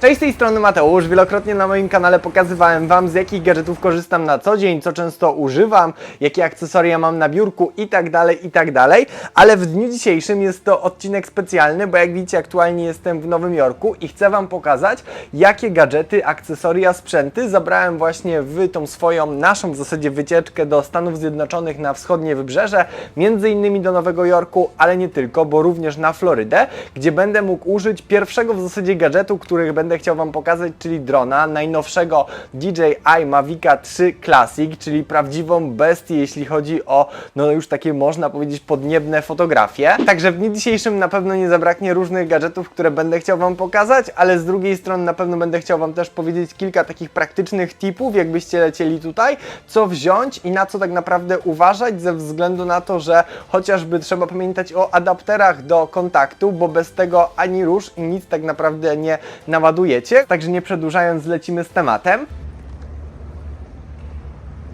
Cześć, z tej strony Mateusz. Wielokrotnie na moim kanale pokazywałem Wam, z jakich gadżetów korzystam na co dzień, co często używam, jakie akcesoria mam na biurku i tak dalej, i tak dalej. Ale w dniu dzisiejszym jest to odcinek specjalny, bo jak widzicie, aktualnie jestem w Nowym Jorku i chcę Wam pokazać, jakie gadżety, akcesoria, sprzęty zabrałem właśnie w tą swoją, naszą w zasadzie wycieczkę do Stanów Zjednoczonych na wschodnie wybrzeże, między innymi do Nowego Jorku, ale nie tylko, bo również na Florydę, gdzie będę mógł użyć pierwszego w zasadzie gadżetu, który będę chciał Wam pokazać, czyli drona, najnowszego DJI Mavica 3 Classic, czyli prawdziwą bestię, jeśli chodzi o, no już takie można powiedzieć podniebne fotografie. Także w dniu dzisiejszym na pewno nie zabraknie różnych gadżetów, które będę chciał Wam pokazać, ale z drugiej strony na pewno będę chciał Wam też powiedzieć kilka takich praktycznych tipów, jakbyście lecieli tutaj, co wziąć i na co tak naprawdę uważać, ze względu na to, że chociażby trzeba pamiętać o adapterach do kontaktu, bo bez tego ani rusz i nic tak naprawdę nie naładujecie. Także nie przedłużając, lecimy z tematem.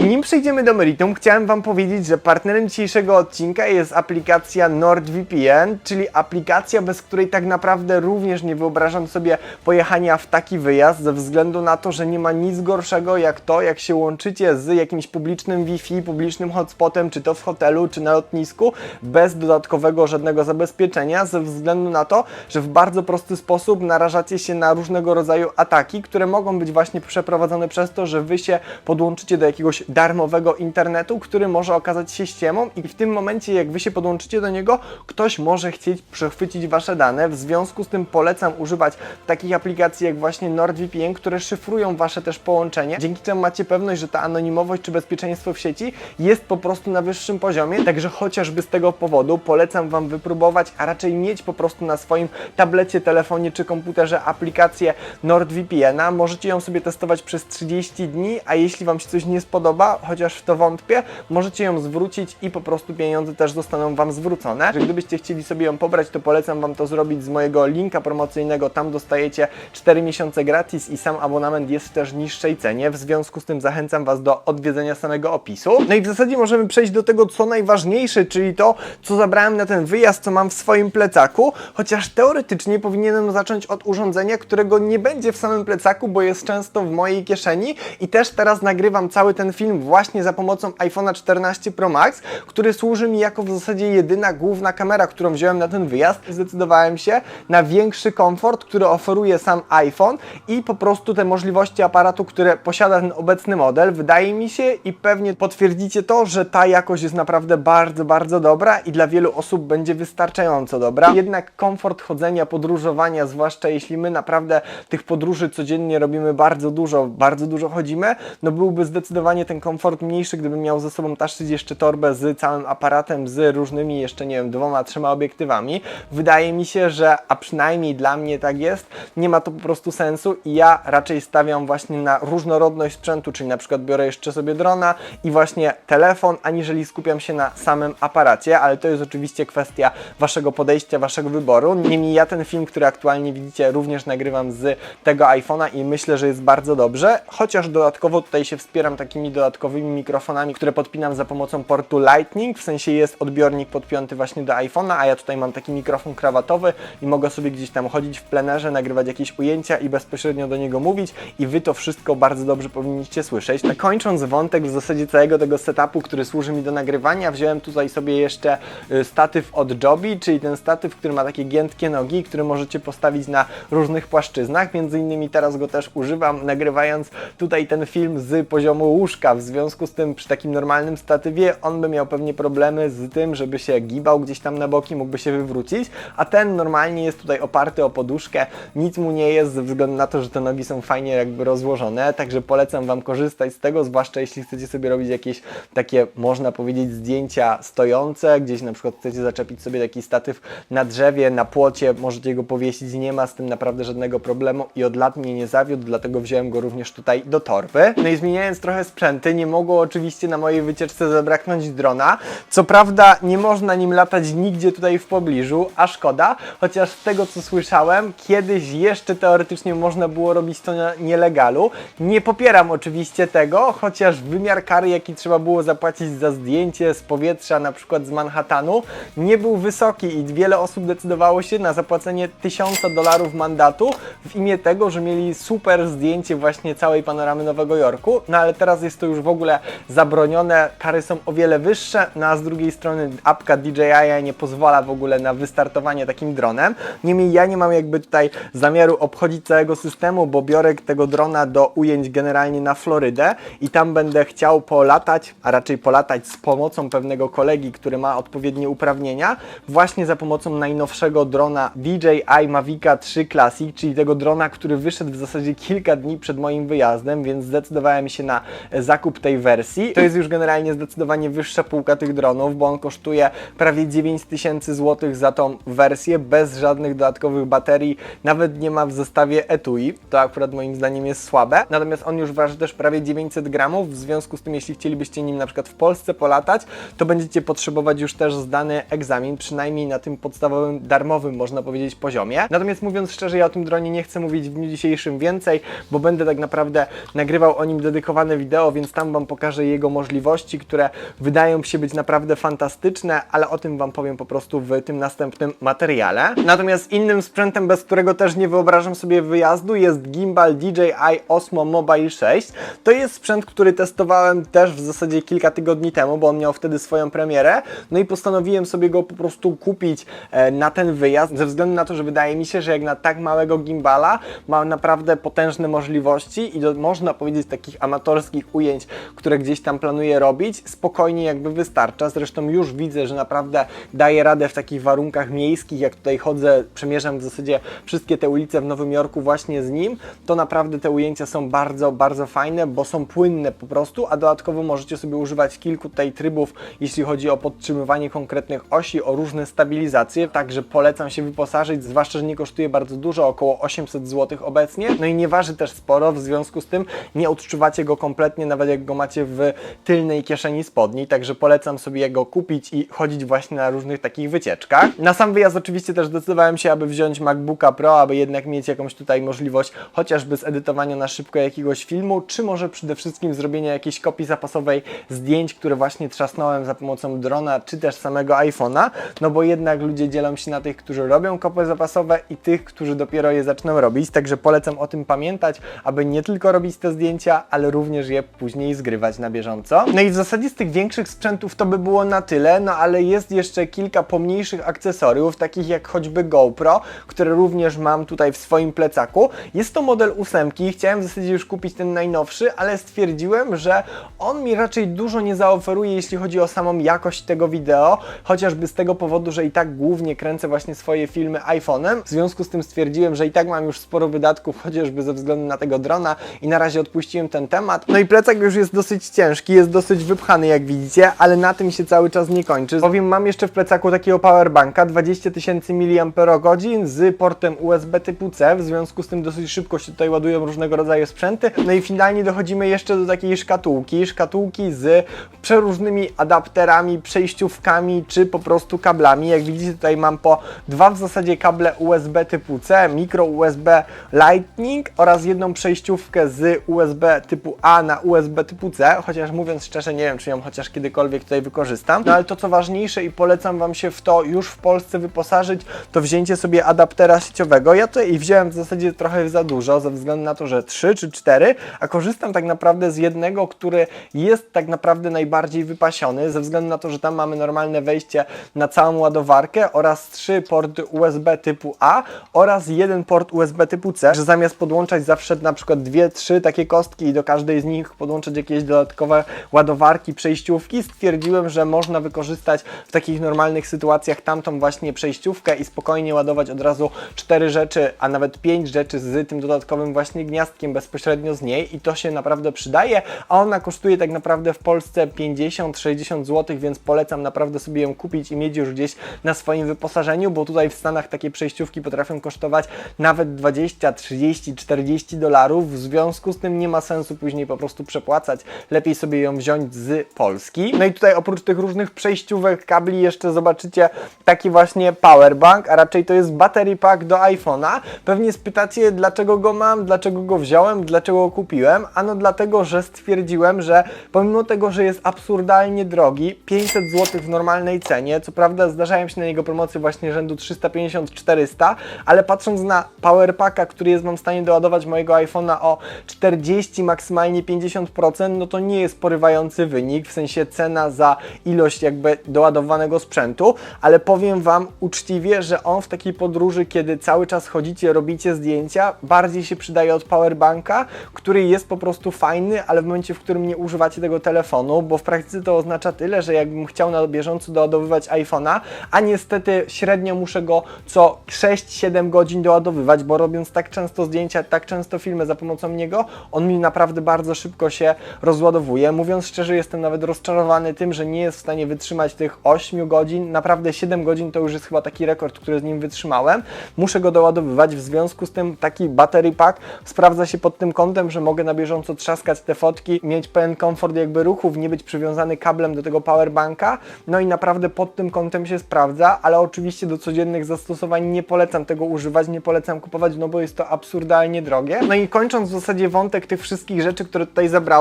I nim przejdziemy do meritum, chciałem Wam powiedzieć, że partnerem dzisiejszego odcinka jest aplikacja NordVPN, czyli aplikacja, bez której tak naprawdę również nie wyobrażam sobie pojechania w taki wyjazd, ze względu na to, że nie ma nic gorszego jak to, jak się łączycie z jakimś publicznym Wi-Fi, publicznym hotspotem, czy to w hotelu, czy na lotnisku, bez dodatkowego żadnego zabezpieczenia, ze względu na to, że w bardzo prosty sposób narażacie się na różnego rodzaju ataki, które mogą być właśnie przeprowadzone przez to, że Wy się podłączycie do jakiegoś darmowego internetu, który może okazać się ściemą i w tym momencie, jak Wy się podłączycie do niego, ktoś może chcieć przechwycić Wasze dane. W związku z tym polecam używać takich aplikacji jak właśnie NordVPN, które szyfrują Wasze też połączenie, dzięki czemu macie pewność, że ta anonimowość czy bezpieczeństwo w sieci jest po prostu na wyższym poziomie, także chociażby z tego powodu polecam Wam wypróbować, a raczej mieć po prostu na swoim tablecie, telefonie czy komputerze aplikację NordVPN-a. Możecie ją sobie testować przez 30 dni, a jeśli Wam się coś nie spodoba, chociaż w to wątpię, możecie ją zwrócić i po prostu pieniądze też zostaną Wam zwrócone. Że gdybyście chcieli sobie ją pobrać, to polecam Wam to zrobić z mojego linka promocyjnego. Tam dostajecie 4 miesiące gratis i sam abonament jest w też niższej cenie. W związku z tym zachęcam Was do odwiedzenia samego opisu. No i w zasadzie możemy przejść do tego, co najważniejsze, czyli to, co zabrałem na ten wyjazd, co mam w swoim plecaku, chociaż teoretycznie powinienem zacząć od urządzenia, którego nie będzie w samym plecaku, bo jest często w mojej kieszeni i też teraz nagrywam cały ten film właśnie za pomocą iPhone'a 14 Pro Max, który służy mi jako w zasadzie jedyna główna kamera, którą wziąłem na ten wyjazd. Zdecydowałem się na większy komfort, który oferuje sam iPhone i po prostu te możliwości aparatu, które posiada ten obecny model. Wydaje mi się i pewnie potwierdzicie to, że ta jakość jest naprawdę bardzo, bardzo dobra i dla wielu osób będzie wystarczająco dobra. Jednak komfort chodzenia, podróżowania, zwłaszcza jeśli my naprawdę tych podróży codziennie robimy bardzo dużo, bardzo dużo chodzimy, no byłby zdecydowanie ten komfort mniejszy, gdybym miał ze sobą taszyć jeszcze torbę z całym aparatem, z różnymi jeszcze, nie wiem, dwoma, trzema obiektywami. Wydaje mi się, że, a przynajmniej dla mnie tak jest, nie ma to po prostu sensu i ja raczej stawiam właśnie na różnorodność sprzętu, czyli na przykład biorę jeszcze sobie drona i właśnie telefon, aniżeli skupiam się na samym aparacie, ale to jest oczywiście kwestia Waszego podejścia, Waszego wyboru. Niemniej ja ten film, który aktualnie widzicie, również nagrywam z tego iPhone'a i myślę, że jest bardzo dobrze, chociaż dodatkowo tutaj się wspieram takimi dodatkowymi mikrofonami, które podpinam za pomocą portu Lightning, w sensie jest odbiornik podpiąty właśnie do iPhone'a, a ja tutaj mam taki mikrofon krawatowy i mogę sobie gdzieś tam chodzić w plenerze, nagrywać jakieś ujęcia i bezpośrednio do niego mówić. I Wy to wszystko bardzo dobrze powinniście słyszeć. Tak kończąc wątek w zasadzie całego tego setupu, który służy mi do nagrywania, wziąłem tutaj sobie jeszcze y, statyw od Joby, czyli ten statyw, który ma takie giętkie nogi, który możecie postawić na różnych płaszczyznach, między innymi teraz go też używam, nagrywając tutaj ten film z poziomu łóżka, w związku z tym przy takim normalnym statywie on by miał pewnie problemy z tym, żeby się gibał gdzieś tam na boki, mógłby się wywrócić, a ten normalnie jest tutaj oparty o poduszkę, nic mu nie jest ze względu na to, że te nogi są fajnie jakby rozłożone, także polecam Wam korzystać z tego, zwłaszcza jeśli chcecie sobie robić jakieś takie, można powiedzieć, zdjęcia stojące, gdzieś na przykład chcecie zaczepić sobie taki statyw na drzewie, na płocie, możecie go powiesić, nie ma z tym naprawdę żadnego problemu i od lat mnie nie zawiódł, dlatego wziąłem go również tutaj do torby. No i zmieniając trochę sprzęty, niestety nie mogło oczywiście na mojej wycieczce zabraknąć drona. Co prawda nie można nim latać nigdzie tutaj w pobliżu, a szkoda, chociaż z tego co słyszałem, kiedyś jeszcze teoretycznie można było robić to na nielegalu. Nie popieram oczywiście tego, chociaż wymiar kary, jaki trzeba było zapłacić za zdjęcie z powietrza, na przykład z Manhattanu, nie był wysoki i wiele osób decydowało się na zapłacenie tysiąca dolarów mandatu w imię tego, że mieli super zdjęcie właśnie całej panoramy Nowego Jorku. No ale teraz jest to już w ogóle zabronione, kary są o wiele wyższe, no a z drugiej strony apka DJI nie pozwala w ogóle na wystartowanie takim dronem. Niemniej ja nie mam jakby tutaj zamiaru obchodzić całego systemu, bo biorę tego drona do ujęć generalnie na Florydę i tam będę chciał polatać, a raczej polatać z pomocą pewnego kolegi, który ma odpowiednie uprawnienia, właśnie za pomocą najnowszego drona DJI Mavica 3 Classic, czyli tego drona, który wyszedł w zasadzie kilka dni przed moim wyjazdem, więc zdecydowałem się na e, zakup tej wersji. To jest już generalnie zdecydowanie wyższa półka tych dronów, bo on kosztuje prawie 9000 zł za tą wersję, bez żadnych dodatkowych baterii, nawet nie ma w zestawie etui, to akurat moim zdaniem jest słabe, natomiast on już waży też prawie 900 gramów, w związku z tym jeśli chcielibyście nim na przykład w Polsce polatać, to będziecie potrzebować już też zdany egzamin, przynajmniej na tym podstawowym, darmowym można powiedzieć poziomie. Natomiast mówiąc szczerze, ja o tym dronie nie chcę mówić w dniu dzisiejszym więcej, bo będę tak naprawdę nagrywał o nim dedykowane wideo, więc tam Wam pokażę jego możliwości, które wydają się być naprawdę fantastyczne, ale o tym Wam powiem po prostu w tym następnym materiale. Natomiast innym sprzętem, bez którego też nie wyobrażam sobie wyjazdu, jest gimbal DJI Osmo Mobile 6. To jest sprzęt, który testowałem też w zasadzie kilka tygodni temu, bo on miał wtedy swoją premierę. No i postanowiłem sobie go po prostu kupić e, na ten wyjazd, ze względu na to, że wydaje mi się, że jak na tak małego gimbala ma naprawdę potężne możliwości i do, można powiedzieć takich amatorskich ujęć, które gdzieś tam planuję robić, spokojnie jakby wystarcza. Zresztą już widzę, że naprawdę daje radę w takich warunkach miejskich, jak tutaj chodzę, przemierzam w zasadzie wszystkie te ulice w Nowym Jorku właśnie z nim, to naprawdę te ujęcia są bardzo, bardzo fajne, bo są płynne po prostu, a dodatkowo możecie sobie używać kilku tutaj trybów, jeśli chodzi o podtrzymywanie konkretnych osi, o różne stabilizacje, także polecam się wyposażyć, zwłaszcza, że nie kosztuje bardzo dużo, około 800 zł obecnie, no i nie waży też sporo, w związku z tym nie odczuwacie go kompletnie, nawet jak go macie w tylnej kieszeni spodni, także polecam sobie go kupić i chodzić właśnie na różnych takich wycieczkach. Na sam wyjazd oczywiście też zdecydowałem się, aby wziąć MacBooka Pro, aby jednak mieć jakąś tutaj możliwość chociażby zedytowania na szybko jakiegoś filmu, czy może przede wszystkim zrobienia jakiejś kopii zapasowej zdjęć, które właśnie trzasnąłem za pomocą drona, czy też samego iPhone'a, no bo jednak ludzie dzielą się na tych, którzy robią kopie zapasowe i tych, którzy dopiero je zaczną robić, także polecam o tym pamiętać, aby nie tylko robić te zdjęcia, ale również je później zgrywać na bieżąco. No i w zasadzie z tych większych sprzętów to by było na tyle, no ale jest jeszcze kilka pomniejszych akcesoriów, takich jak choćby GoPro, które również mam tutaj w swoim plecaku. Jest to model ósemki, chciałem w zasadzie już kupić ten najnowszy, ale stwierdziłem, że on mi raczej dużo nie zaoferuje, jeśli chodzi o samą jakość tego wideo, chociażby z tego powodu, że i tak głównie kręcę właśnie swoje filmy iPhone'em. W związku z tym stwierdziłem, że i tak mam już sporo wydatków, chociażby ze względu na tego drona i na razie odpuściłem ten temat. No i plecak już jest dosyć ciężki, jest dosyć wypchany jak widzicie, ale na tym się cały czas nie kończy. Bowiem mam jeszcze w plecaku takiego powerbanka 20 tysięcy mAh z portem USB typu C, w związku z tym dosyć szybko się tutaj ładują różnego rodzaju sprzęty. No i finalnie dochodzimy jeszcze do takiej szkatułki, szkatułki z przeróżnymi adapterami, przejściówkami czy po prostu kablami. Jak widzicie tutaj mam po dwa w zasadzie kable USB typu C, mikro USB Lightning oraz jedną przejściówkę z USB typu A na USB typu C, chociaż mówiąc szczerze nie wiem czy ją chociaż kiedykolwiek tutaj wykorzystam. No ale to co ważniejsze i polecam Wam się w to już w Polsce wyposażyć, to wzięcie sobie adaptera sieciowego. Ja tutaj wziąłem w zasadzie trochę za dużo, ze względu na to, że 3 czy 4, a korzystam tak naprawdę z jednego, który jest tak naprawdę najbardziej wypasiony, ze względu na to, że tam mamy normalne wejście na całą ładowarkę oraz trzy porty USB typu A oraz jeden port USB typu C, że zamiast podłączać zawsze na przykład dwie, trzy takie kostki i do każdej z nich podłączać jakieś dodatkowe ładowarki, przejściówki, stwierdziłem, że można wykorzystać w takich normalnych sytuacjach tamtą właśnie przejściówkę i spokojnie ładować od razu cztery rzeczy, a nawet pięć rzeczy z tym dodatkowym właśnie gniazdkiem bezpośrednio z niej. I to się naprawdę przydaje, a ona kosztuje tak naprawdę w Polsce 50-60 zł, więc polecam naprawdę sobie ją kupić i mieć już gdzieś na swoim wyposażeniu, bo tutaj w Stanach takie przejściówki potrafią kosztować nawet 20, 30, 40 dolarów, w związku z tym nie ma sensu później po prostu przepłacać wracać, lepiej sobie ją wziąć z Polski. No i tutaj oprócz tych różnych przejściówek, kabli jeszcze zobaczycie taki właśnie powerbank, a raczej to jest battery pack do iPhone'a. Pewnie spytacie, dlaczego go mam, dlaczego go wziąłem, dlaczego go kupiłem. Ano dlatego, że stwierdziłem, że pomimo tego, że jest absurdalnie drogi, 500 zł w normalnej cenie, co prawda zdarzają się na niego promocje właśnie rzędu 350-400, ale patrząc na powerpacka, który jest Wam w stanie doładować mojego iPhone'a o 40, maksymalnie 50%, no to nie jest porywający wynik, w sensie cena za ilość jakby doładowanego sprzętu, ale powiem Wam uczciwie, że on w takiej podróży, kiedy cały czas chodzicie, robicie zdjęcia, bardziej się przydaje od powerbanka, który jest po prostu fajny, ale w momencie, w którym nie używacie tego telefonu, bo w praktyce to oznacza tyle, że jakbym chciał na bieżąco doładowywać iPhone'a, a niestety średnio muszę go co 6-7 godzin doładowywać, bo robiąc tak często zdjęcia, tak często filmy za pomocą niego, on mi naprawdę bardzo szybko się rozładowuje. Mówiąc szczerze, jestem nawet rozczarowany tym, że nie jest w stanie wytrzymać tych 8 godzin. Naprawdę 7 godzin to już jest chyba taki rekord, który z nim wytrzymałem. Muszę go doładowywać, w związku z tym taki battery pack sprawdza się pod tym kątem, że mogę na bieżąco trzaskać te fotki, mieć pełen komfort jakby ruchów, nie być przywiązany kablem do tego powerbanka. No i naprawdę pod tym kątem się sprawdza, ale oczywiście do codziennych zastosowań nie polecam tego używać, nie polecam kupować, no bo jest to absurdalnie drogie. No i kończąc w zasadzie wątek tych wszystkich rzeczy, które tutaj zabrałem,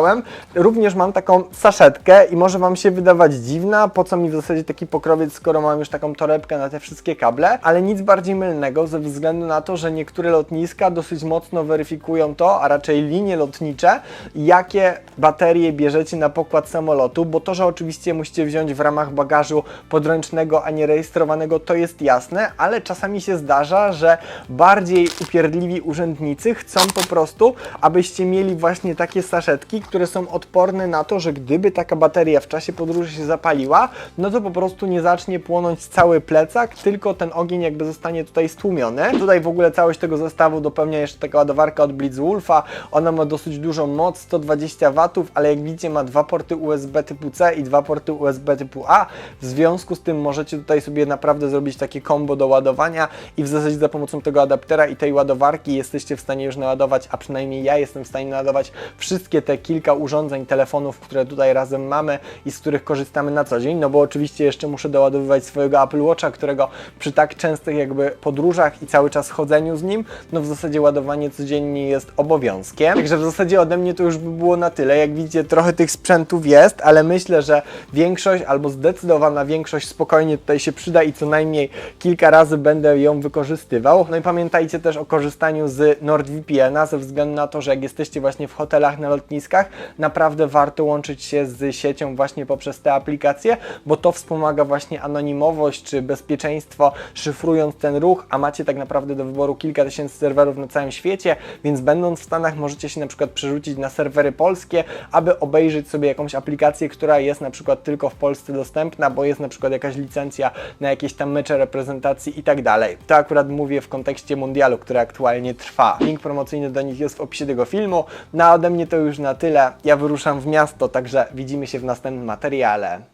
również mam taką saszetkę i może Wam się wydawać dziwna, po co mi w zasadzie taki pokrowiec, skoro mam już taką torebkę na te wszystkie kable, ale nic bardziej mylnego ze względu na to, że niektóre lotniska dosyć mocno weryfikują to, a raczej linie lotnicze, jakie baterie bierzecie na pokład samolotu, bo to, że oczywiście musicie wziąć w ramach bagażu podręcznego, a nie rejestrowanego, to jest jasne, ale czasami się zdarza, że bardziej upierdliwi urzędnicy chcą po prostu, abyście mieli właśnie takie saszetki, które są odporne na to, że gdyby taka bateria w czasie podróży się zapaliła, no to po prostu nie zacznie płonąć cały plecak, tylko ten ogień jakby zostanie tutaj stłumiony. Tutaj w ogóle całość tego zestawu dopełnia jeszcze taka ładowarka od Blitzwolfa. Ona ma dosyć dużą moc, 120 W, ale jak widzicie ma dwa porty USB typu C i dwa porty USB typu A. W związku z tym możecie tutaj sobie naprawdę zrobić takie combo do ładowania i w zasadzie za pomocą tego adaptera i tej ładowarki jesteście w stanie już naładować, a przynajmniej ja jestem w stanie naładować wszystkie te kilka urządzeń, telefonów, które tutaj razem mamy i z których korzystamy na co dzień, no bo oczywiście jeszcze muszę doładowywać swojego Apple Watcha, którego przy tak częstych jakby podróżach i cały czas chodzeniu z nim, no w zasadzie ładowanie codziennie jest obowiązkiem. Także w zasadzie ode mnie to już by było na tyle. Jak widzicie, trochę tych sprzętów jest, ale myślę, że większość albo zdecydowana większość spokojnie tutaj się przyda i co najmniej kilka razy będę ją wykorzystywał. No i pamiętajcie też o korzystaniu z NordVPN-a ze względu na to, że jak jesteście właśnie w hotelach na lotniskach, naprawdę warto łączyć się z siecią właśnie poprzez te aplikacje, bo to wspomaga właśnie anonimowość czy bezpieczeństwo, szyfrując ten ruch, a macie tak naprawdę do wyboru kilka tysięcy serwerów na całym świecie, więc będąc w Stanach możecie się na przykład przerzucić na serwery polskie, aby obejrzeć sobie jakąś aplikację, która jest na przykład tylko w Polsce dostępna, bo jest na przykład jakaś licencja na jakieś tam mecze reprezentacji i tak dalej. To akurat mówię w kontekście mundialu, który aktualnie trwa. Link promocyjny do nich jest w opisie tego filmu. No a ode mnie to już na tyle. Ja wyruszam w miasto, także widzimy się w następnym materiale.